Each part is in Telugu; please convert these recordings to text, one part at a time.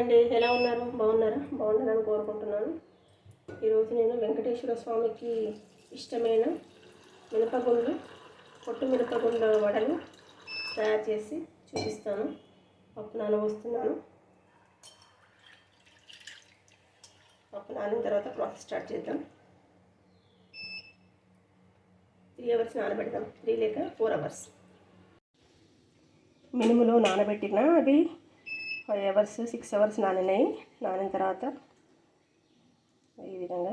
అండి. ఎలా ఉన్నారు? బాగున్నారా? బాగున్నారని కోరుకుంటున్నాను. ఈరోజు నేను వెంకటేశ్వర స్వామికి ఇష్టమైన మినపగుండ్లు పొట్టు మినపగుండ్ల వడలు తయారు చేసి చూపిస్తాను. పప్పు నానబోస్తున్నాను పప్పు నానిన తర్వాత ప్రాసెస్ స్టార్ట్ చేద్దాం. త్రీ అవర్స్ నానబెడదాం. త్రీ లేక ఫోర్ అవర్స్. మినుములో నానబెట్టిన అవి ఫైవ్ అవర్స్ సిక్స్ అవర్స్ నానినాయి. నానిన తర్వాత ఈ విధంగా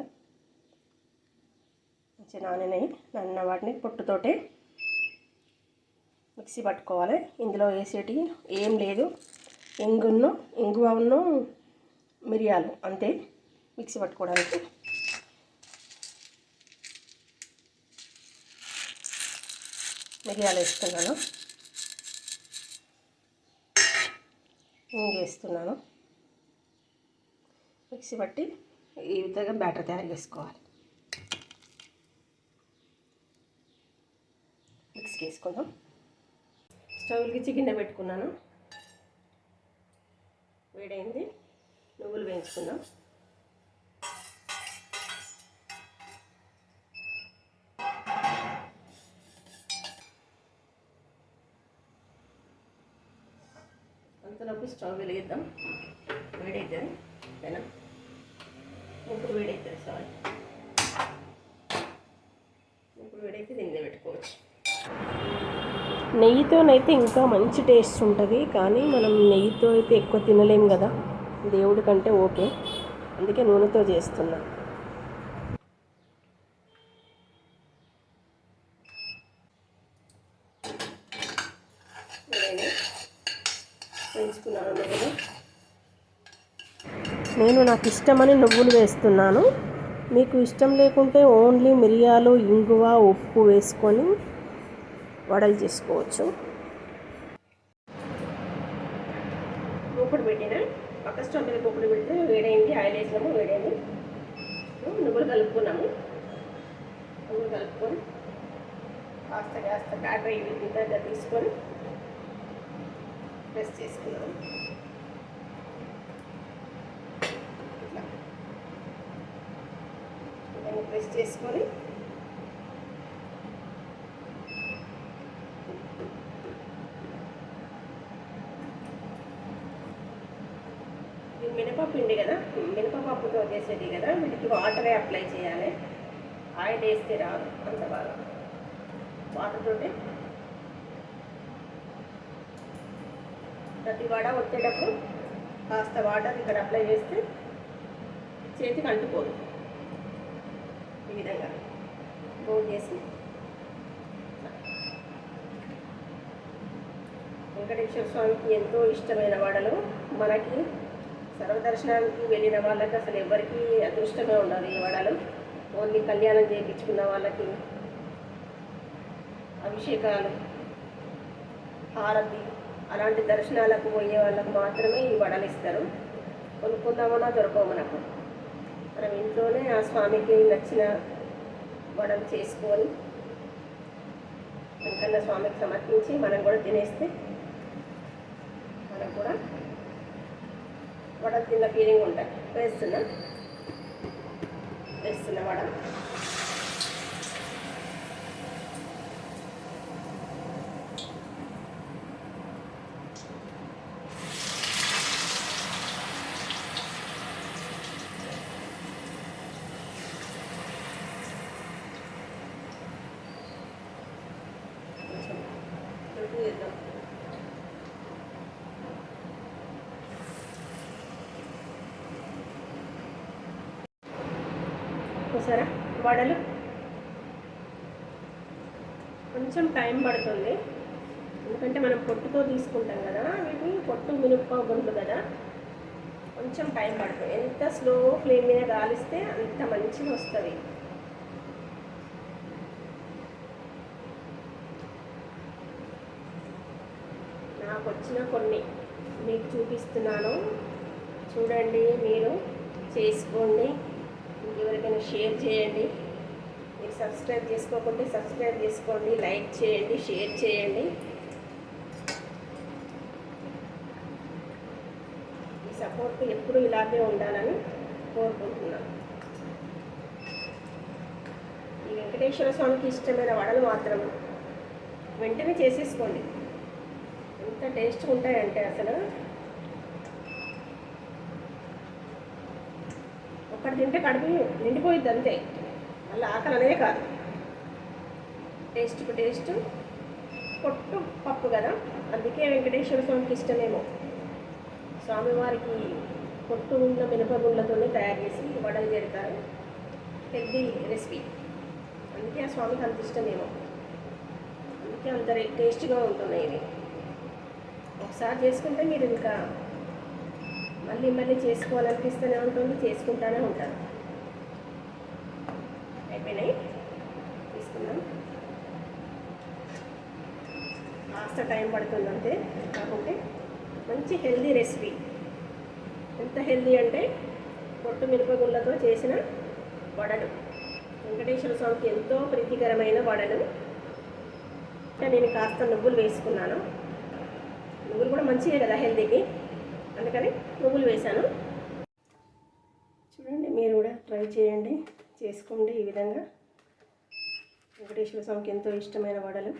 మంచిగా నానినాయి. నానిన వాటిని పొట్టుతోటే మిక్సీ పట్టుకోవాలి. ఇందులో వేసేటి ఏం లేదు. ఇంగును ఇంగువను మిరియాలు అంతే మిక్సీ పట్టుకోవడానికి. మిరియాలు వేస్తున్నాను. ఇంకేస్తున్నాను మిక్సీ బట్టి ఈ విధంగా బ్యాటర్ తయారు చేసుకోవాలి. మిక్స్కి వేసుకుందాం. స్టవ్ వెలిగించి గిన్నె పెట్టుకున్నాను. వేడైంది. నువ్వులు వేయించుకుందాం. అంతలోపు స్టవ్ వెలిగిద్దాం. వేడైతుంది ఓకేనా ఇప్పుడు వేడైతుంది సారీ ఇప్పుడు వేడైతే దీన్ని పెట్టుకోవచ్చు. నెయ్యితోనైతే ఇంకా మంచి టేస్ట్ ఉంటుంది కానీ మనం నెయ్యితో అయితే ఎక్కువ తినలేం కదా. దేవుడి కంటే ఓకే. అందుకే నూనెతో చేస్తున్నాను వేయించుకున్నాను నువ్వులు నేను నాకు ఇష్టమని నువ్వులు వేస్తున్నాను. మీకు ఇష్టం లేకుంటే ఓన్లీ మిరియాలు ఇంగువ ఉప్పు వేసుకొని వడలు చేసుకోవచ్చు. మూకుడు పెట్టినా పక్క స్టవ్ మీద మూకుడు పెడితే వేడైంది ఆయిల్ వేసినాము వేడైంది. నువ్వులు కలుపుకున్నాము. నువ్వులు కలుపుకొని కాస్త కాస్త బ్యాటర్ ఇంత తీసుకొని ప్రెస్ చేసుకున్నాము ఇట్లా దాన్ని ప్రెస్ చేసుకొని ఇది మినపపిండి కదా? మినపపప్పుతో చేసేది కదా? వీటికి వాటరే అప్లై చేయాలి. ఆయిల్ వేస్తే రాదు అంత బాగా. వాటర్తో ప్రతి వడ వచ్చేటప్పుడు కాస్త వాటర్ ఇక్కడ అప్లై చేస్తే చేతికి అంటుకోదు. ఈ విధంగా ఫోల్డ్ చేసి వెంకటేశ్వర స్వామికి ఎంతో ఇష్టమైన వడలు. మనకి సర్వదర్శనానికి వెళ్ళిన వాళ్ళకి అసలు ఎవరికి అదృష్టమే ఉండదు ఈ వడలు. ఓన్లీ కళ్యాణం చేయించుకున్న వాళ్ళకి అభిషేకాలు హారతి అలాంటి దర్శనాలకు పోయే వాళ్ళకు మాత్రమే ఈ వడలు ఇస్తారు. కొనుక్కుందామన్నా దొరకవు మనకు. స్వామికి నచ్చిన వడలు చేసుకొని వెంకన్న స్వామికి సమర్పించి మనం కూడా తినేస్తే మనకు కూడా వడ తిన్న ఫీలింగ్ ఉంటుంది. వేస్తున్నా? వేస్తున్న వడ కొంచెం ఉప్పు వేద్దాం చూసారా? వడలు. కొంచెం టైం పడుతుంది. ఎందుకంటే మనం పొట్టుతో తీసుకుంటాం కదా వీటి పొట్టు మినప్ప కదా. కొంచెం టైం పడుతుంది. ఎంత స్లో ఫ్లేమ్ మీద కాలిస్తే అంత మంచిగా వస్తుంది. నాకు వచ్చిన కొన్ని మీకు చూపిస్తున్నాను. చూడండి మీరు చేసుకోండి. ఎవరికైనా షేర్ చేయండి. మీరు సబ్స్క్రైబ్ చేసుకోకుంటే సబ్స్క్రైబ్ చేసుకోండి లైక్ చేయండి షేర్ చేయండి. ఈ సపోర్ట్ ఎప్పుడు ఇలాగే ఉండాలని కోరుకుంటున్నాను. ఈ వెంకటేశ్వర స్వామికి ఇష్టమైన వడలు మాత్రం వెంటనే చేసేసుకోండి. ఎంత టేస్ట్ ఉంటాయంటే అసలు అక్కడ తింటే కడుపు నిండిపోయింది అంతే. మళ్ళీ ఆకలి అనే కాదు టేస్ట్కు టేస్ట్ పొట్టు పప్పు కదా. అందుకే వెంకటేశ్వర స్వామికి ఇష్టమేమో. స్వామివారికి పొట్టు ఉన్న మినపగుళ్ళతోనే తయారు చేసి వడలు చేరుతారు హెల్దీ రెసిపీ. అందుకే ఆ స్వామికి అంత ఇష్టమేమో. అందుకే అంత టేస్ట్గా ఉంటున్నాయి ఇవి. ఒకసారి చేసుకుంటే మీరు ఇంకా మళ్ళీ మళ్ళీ చేసుకోవాలనిపిస్తూనే ఉంటుంది చేసుకుంటానే ఉంటాను అయిపోయినాయి? తీసుకున్నాం కాస్త టైం పడుతుంది అంతే. కాకుంటే మంచి హెల్దీ రెసిపీ. ఎంత హెల్దీ అంటే పొట్టు మిరపగుళ్ళతో చేసిన వడలు. వెంకటేశ్వర స్వామికి ఎంతో ప్రీతికరమైన వడలు. ఇంకా నేను కాస్త నువ్వులు వేసుకున్నాను. నువ్వులు కూడా మంచిదే కదా హెల్దీకి? అందుకని నువ్వులు వేశాను. చూడండి మీరు కూడా ట్రై చేయండి చేసుకోండి ఈ విధంగా. వెంకటేశ్వర స్వామికి ఎంతో ఇష్టమైన వడలు.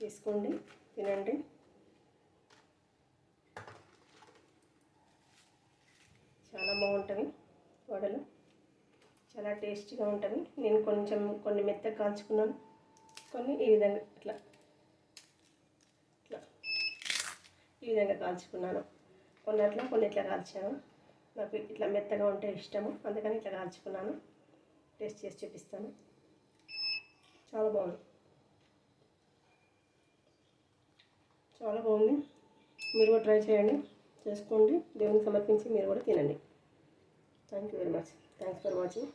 చేసుకోండి తినండి. చాలా బాగుంటుంది వడలు. చాలా టేస్టీగా ఉంటుంది నేను కొంచెం కొన్ని మెత్తగా కాల్చుకున్నాను. కొన్ని ఈ విధంగా ఇట్లా. ఇట్లా. ఈ విధంగా కాల్చుకున్నాను. కొన్ని అట్లా కొన్ని ఇట్లా కాల్చాను. నాకు ఇట్లా మెత్తగా ఉంటే ఇష్టము. అందుకని ఇట్లా కాల్చుకున్నాను. టేస్ట్ చేసి చూపిస్తాను. చాలా బాగుంది. చాలా బాగుంది. మీరు కూడా ట్రై చేయండి. చేసుకోండి. దేవునికి సమర్పించి మీరు కూడా తినండి. Thank you very much thanks for watching